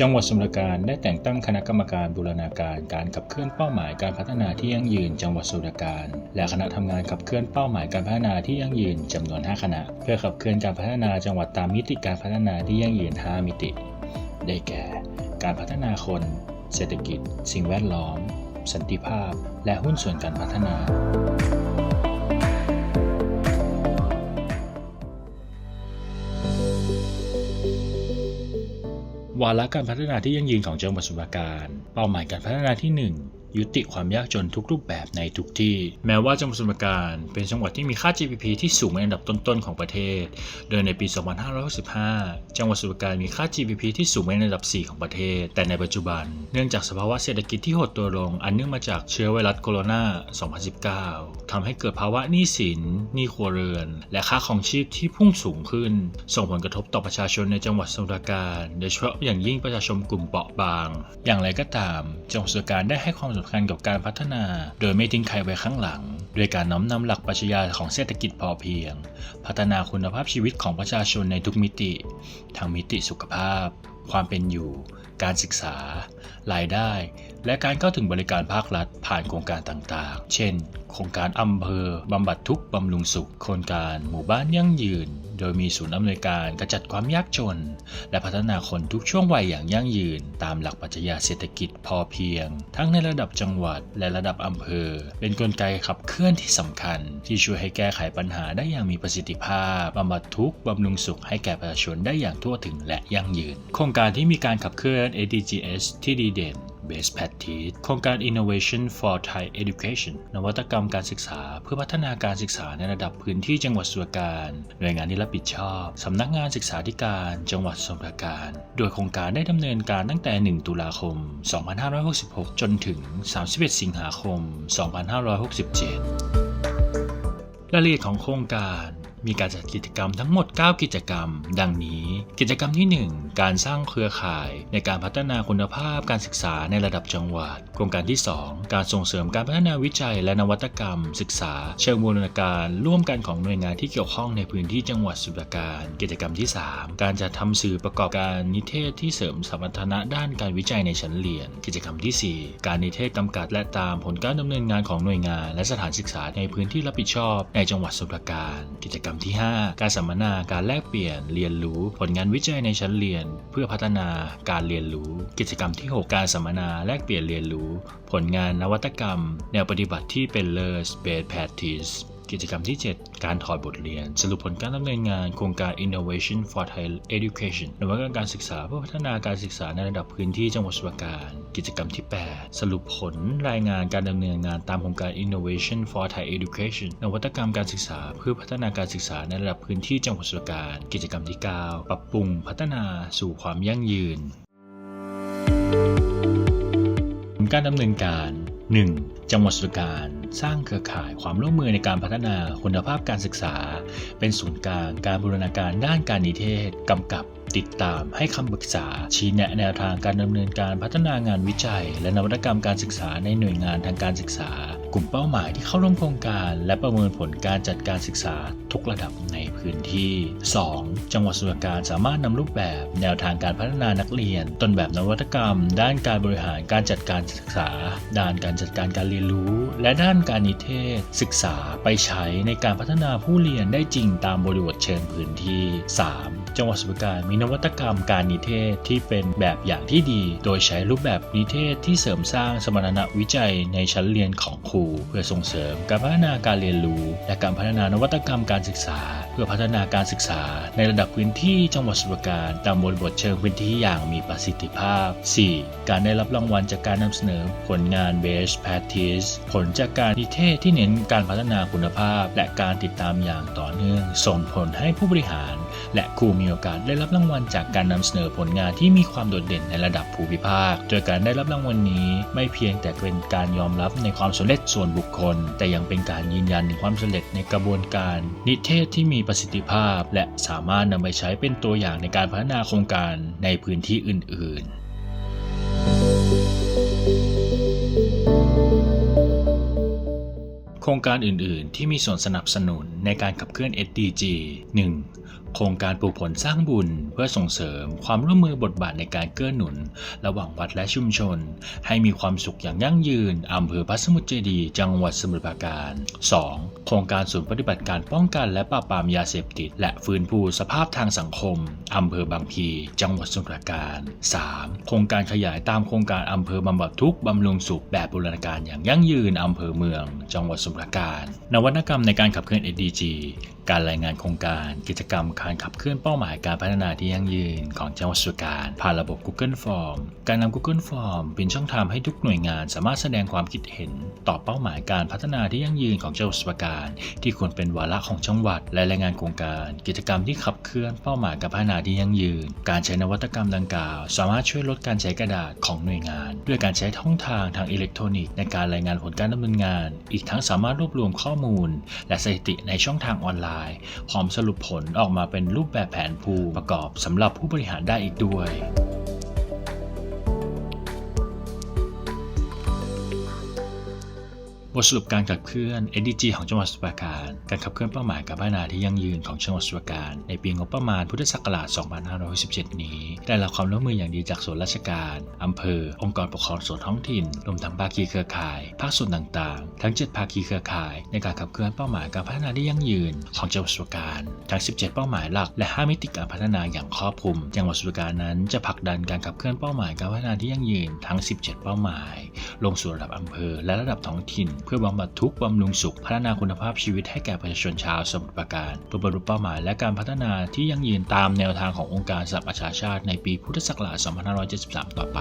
จังหวัดสมุทรปราการได้แต่งตั้งคณะกรรมการบูรณาการการขับเคลื่อนเป้าหมายการพัฒนาที่ยั่งยืนจังหวัดสมุทรปราการ และคณะทำงานขับเคลื่อนเป้าหมายการพัฒนาที่ยั่งยืนจำนวน 5 คณะ เพื่อขับเคลื่อนการพัฒนาจังหวัดตามมิติการพัฒนาที่ยั่งยืน 5 มิติ ได้แก่ การพัฒนาคน เศรษฐกิจ สิ่งแวดล้อม สันติภาพ และหุ้นส่วนการพัฒนา วาระการพัฒนาที่ยั่งยืนของจังหวัดสุราการ เป้าหมายการพัฒนาที่ 1 ยุติความยากจนทุกรูปแบบในทุกที่ แม้ว่าจังหวัดสมุพรปราการเป็นจังหวัดที่มีค่า GDP ที่สูงเป็นอันดับต้นๆของประเทศ โดยในปี 2565 จังหวัดสมุพรปราการมีค่า GDP ที่สูงเป็นอันดับ 4 ของประเทศ แต่ในปัจจุบัน เนื่องจากสภาวะเศรษฐกิจที่หดตัวลง อันเนื่องมาจากเชื้อไวรัสโคโรนา 2019ทำให้เกิดภาวะหนี้สินหนี้ครัวเรือน และค่าของชีพที่พุ่งสูงขึ้น ส่งผลกระทบต่อประชาชนในจังหวัดสมุพรปราการ โดยเฉพาะอย่างยิ่งประชาชนกลุ่มเปราะบาง อย่างไรก็ตาม จังหวัดสมุพรปราการได้ให้ความสำคัญกับการพัฒนา โดยไม่ทิ้งใครไว้ข้างหลังด้วยการน้อมนำหลักปรัชญาของเศรษฐกิจพอเพียง พัฒนาคุณภาพชีวิตของประชาชนในทุกมิติ ทั้งมิติสุขภาพ ความเป็นอยู่ การศึกษา รายได้ และการเข้าถึงบริการภาครัฐผ่านโครงการต่างๆ เช่น โครงการอำเภอบำบัดทุกบำรุงสุข โครงการหมู่บ้านยั่งยืน โดยมีศูนย์อำนวยการกระจัดความยากจน และพัฒนาคนทุกช่วงวัยอย่างยั่งยืน ตามหลักปรัชญาเศรษฐกิจพอเพียง ทั้งในระดับจังหวัดและระดับอำเภอ เป็นกลไกขับเคลื่อนที่สำคัญ ที่ช่วยให้แก้ไขปัญหาได้อย่างมีประสิทธิภาพบำบัดทุกบำรุงสุขให้แก่ประชาชนได้อย่างทั่วถึงและยั่งยืน โครงการที่มีการขับเคลื่อน ADGS ที่ดีเด่น Best Practice โครงการ Innovation for Thai Education นวัตกรรมการศึกษาเพื่อพัฒนาการศึกษาในระดับพื้นที่จังหวัดสุรรณการหน่วยงานที่รับผิดชอบ สำนักงานศึกษาธิการจังหวัดสุรรณการ โดยโครงการได้ดำเนินการตั้งแต่ 1 ตุลาคม 2566 จนถึง 31 สิงหาคม 2567 รายละเอียดของโครงการ มีการจัดกิจกรรมทั้งหมด 9 กิจกรรม ดังนี้ กิจกรรมที่ 1 การสร้างเครือข่ายในการพัฒนาคุณภาพการศึกษาในระดับจังหวัด โครงการที่ 2 การส่งเสริมการพัฒนาวิจัยและนวัตกรรม ศึกษา เชิงบูรณาการร่วมกันของหน่วยงานที่เกี่ยวข้องในพื้นที่จังหวัดสุพรรณการ กิจกรรมที่ 3 การจัดทำสื่อประกอบการนิเทศที่เสริมสมรรถนะด้านการวิจัยในชั้นเรียน กิจกรรมที่ 4 การนิเทศกำกับและตามผลการดำเนินงานของหน่วยงาน และสถานศึกษาในพื้นที่รับผิดชอบในจังหวัดสุพรรณการ กิจกรรมที่ 5 การสัมมนาการแลกเปลี่ยนเรียนรู้ ผลงานวิจัยในชั้นเรียน เพื่อพัฒนาการเรียนรู้ กิจกรรมที่ 6 การสัมมนาแลกเปลี่ยนเรียนรู้ ผลงานนวัตกรรม แนวปฏิบัติที่เป็นเลิศ Based practice กิจกรรมที่ 7 การถอดบทเรียน สรุปผลการดำเนินงานโครงการ Innovation for Thai Education นวัตกรรมการศึกษาเพื่อพัฒนาการศึกษาในระดับพื้นที่จังหวัดสุพรราการ กิจกรรมที่ 8 สรุปผลรายงานการดำเนินงานตามโครงการ Innovation for Thai Education นวัตกรรมการศึกษาเพื่อพัฒนาการศึกษาในระดับพื้นที่จังหวัดสุพรราการ กิจกรรมที่ 9 ปรับปรุงพัฒนาสู่ความยั่งยืน การดำเนินการ 1. จังหวัดสุพรรณการ สร้างเครือข่ายความร่วมมือในการพัฒนาคุณภาพการศึกษา เป็นศูนย์กลางการบูรณาการด้านการนิเทศกำกับติดตามให้คำปรึกษา ชี้แนะแนวทางการดำเนินการพัฒนางานวิจัย และนวัตกรรมการศึกษาในหน่วยงานทางการศึกษา กลุ่มเป้าหมายที่เข้าร่วมโครงการ และประเมินผลการจัดการศึกษาทุกระดับในพื้นที่ 2. จังหวัดสุรรณการสามารถนำรูปแบบแนวทางการพัฒนานักเรียน ต้นแบบนวัตกรรม ด้านการบริหารการจัดการศึกษา ด้านการจัดการการเรียนรู้ และด้านการนิเทศ ศึกษาไปใช้ในการพัฒนาผู้เรียนได้จริงตามบริบทเชิงพื้นที่ 3. จังหวัดสุพรรณการมีนวัตกรรมการนิเทศที่เป็นแบบอย่างที่ดี โดยใช้รูปแบบนิเทศที่เสริมสร้างสมรรถนะวิจัยในชั้นเรียนของครู เพื่อส่งเสริมการพัฒนาการเรียนรู้ และการพัฒนานวัตกรรมการศึกษา เพื่อพัฒนาการศึกษา ในระดับพื้นที่จังหวัดสมุพรปราการตามบริบทเชิงพื้นที่อย่างมีประสิทธิภาพ 4. การได้รับรางวัลจากการนำเสนอผลงาน Best Practice ผลจากการนิเทศที่เน้นการพัฒนาคุณภาพ และการติดตามอย่างต่อเนื่อง ส่งผลให้ผู้บริหาร และครูมีโอกาสได้รับรางวัลจากการนำเสนอผลงานที่มีความโดดเด่นในระดับภูมิภาค โดยการได้รับรางวัลนี้ไม่เพียงแต่เป็นการยอมรับในความสำเร็จส่วนบุคคล แต่ยังเป็นการยืนยันถึงความสำเร็จในกระบวนการ นิเทศที่มีประสิทธิภาพ และสามารถนำไปใช้เป็นตัวอย่างในการพัฒนาโครงการในพื้นที่อื่นๆโครงการอื่น ๆ ที่มีส่วนสนับสนุนในการขับเคลื่อน SDG 1. โครงการปลูกผลสร้างบุญ เพื่อส่งเสริมความร่วมมือบทบาทในการเกื้อหนุน ระหว่างวัดและชุมชน ให้มีความสุขอย่างยั่งยืนอำเภอพระสมุทรเจดีย์จังหวัดสมุทรปราการ 2. โครงการศูนย์ปฏิบัติการป้องกันและปราบปรามยาเสพติด และฟื้นฟูสภาพทางสังคมอำเภอบางพี จังหวัดสมุทรปราการ 3. โครงการขยายตามโครงการอำเภอบำบัดทุกบำรุงสุขแบบบูรณาการอย่างยั่งยืนอำเภอเมือง จังหวัดสมุทรปราการ นวัตกรรมในการขับเคลื่อน SDG การรายงานโครงการกิจกรรมการขับเคลื่อนเป้าหมายการพัฒนาที่ยั่งยืนของจังหวัดสุการผ่านระบบ Google Form การนำ Google Form เป็นช่องทางให้ทุกหน่วยงานสามารถแสดงความคิดเห็น ต่อเป้าหมายการพัฒนาที่ยั่งยืนของจังหวัดสุการ ที่ควรเป็นวาระของจังหวัด และรายงานโครงการ กิจกรรมที่ขับเคลื่อนเป้าหมายการพัฒนาที่ยั่งยืน การใช้นวัตกรรมดังกล่าว สามารถช่วยลดการใช้กระดาษของหน่วยงาน ด้วยการใช้ช่องทางทางอิเล็กทรอนิกส์ในการรายงานผลการดำเนินงาน อีกทั้งสามารถรวบรวมข้อมูล และสถิติในช่องทางออนไลน์พร้อมสรุปผลออกมาเป็นรูปแบบแผนภูมิประกอบสำหรับผู้บริหารได้อีกด้วย บทสรุปการขับเคลื่อน SDG ของจังหวัดสมุทรราการ การขับเคลื่อนเป้าหมายการพัฒนาที่ยั่งยืนของจังหวัดสมุทรราการในปีงบประมาณพุทธศักราช 2567 นี้ ได้รับความร่วมมืออย่างดีจากส่วนราชการ อำเภอ องค์กรปกครองส่วนท้องถิ่น รวมทั้งภาคีเครือข่าย ภาคส่วนต่างๆ ทั้ง 7 ภาคีเครือข่าย ในการขับเคลื่อนเป้าหมายการพัฒนาที่ยั่งยืนของจังหวัดสมุทรราการทั้ง 17 เป้าหมายหลัก และ 5 มิติการพัฒนาอย่างครอบคลุม จังหวัดสมุทรราการนั้นจะผลักดันการขับเคลื่อนเป้าหมายการพัฒนาที่ยั่งยืนทั้ง 17 เป้าหมาย ลงสู่ระดับอำเภอและระดับท้องถิ่นเพื่อบำบัดทุกข์บำรุงสุข พัฒนาคุณภาพชีวิตให้แก่ประชาชนชาวสมุทรปราการ เพื่อบรรลุเป้าหมายและการพัฒนาที่ยั่งยืนตามแนวทางขององค์การสหประชาชาติในปีพุทธศักราช 2573 ต่อไป